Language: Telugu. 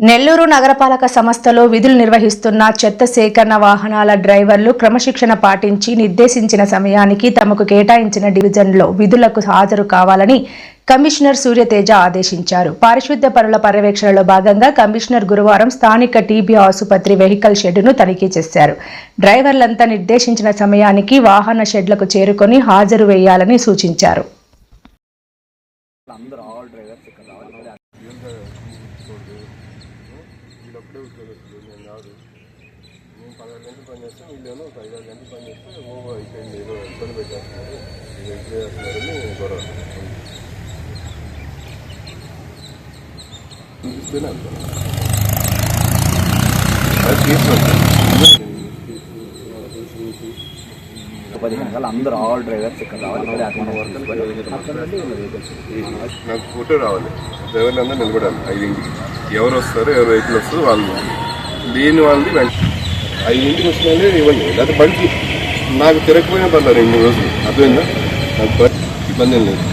నెల్లూరు నగరపాలక సంస్థలో విధులు నిర్వహిస్తున్న చెత్త సేకరణ వాహనాల డ్రైవర్లు క్రమశిక్షణ పాటించి నిర్దేశించిన సమయానికి తమకు కేటాయించిన డివిజన్లో విధులకు హాజరు కావాలని కమిషనర్ సూర్యతేజ ఆదేశించారు. పారిశుద్ధ్య పనుల పర్యవేక్షణలో భాగంగా కమిషనర్ గురువారం స్థానిక టీబీ ఆసుపత్రి వెహికల్ షెడ్డును తనిఖీ చేశారు. డ్రైవర్లంతా నిర్దేశించిన సమయానికి వాహన షెడ్లకు చేరుకొని హాజరు వేయాలని సూచించారు. అందరూ ఆల్ డ్రైవర్స్ ఇక్కడ రావాలి. వీళ్ళొక్కడే ఉద్యోగస్తులు నేను కాదు. నేను పదహారు గంటలు పని చేస్తే వీళ్ళేమో ఐదారు గంటలు పని చేస్తే ఓ అయిపోయింది. ఏదో ఇబ్బంది పెట్టేస్తున్నారు. ఇది గొడవ చూపిస్తేనే తీసుకుంటాను పదిహేను గంటలు అందరూ ఆల్ డ్రైవర్స్ ఇక్కడ రావాలి ఇక్కడ వెహికల్స్ నాకు ఫోటో రావాలి. డ్రైవర్లు అందరూ నిలబడాలి. ఐదింటికి ఎవరు వస్తారు ఎవరు వెహికల్ వస్తారు వాళ్ళు లేని వాళ్ళది వెంట ఐదింటికి వచ్చిన వాళ్ళే ఇవ్వండి. లేకపోతే బండి నాకు తిరగకపోయినా పర్లేదు రెండు మూడు రోజులు. అర్థమైందా? నాకు ఇబ్బంది లేదు.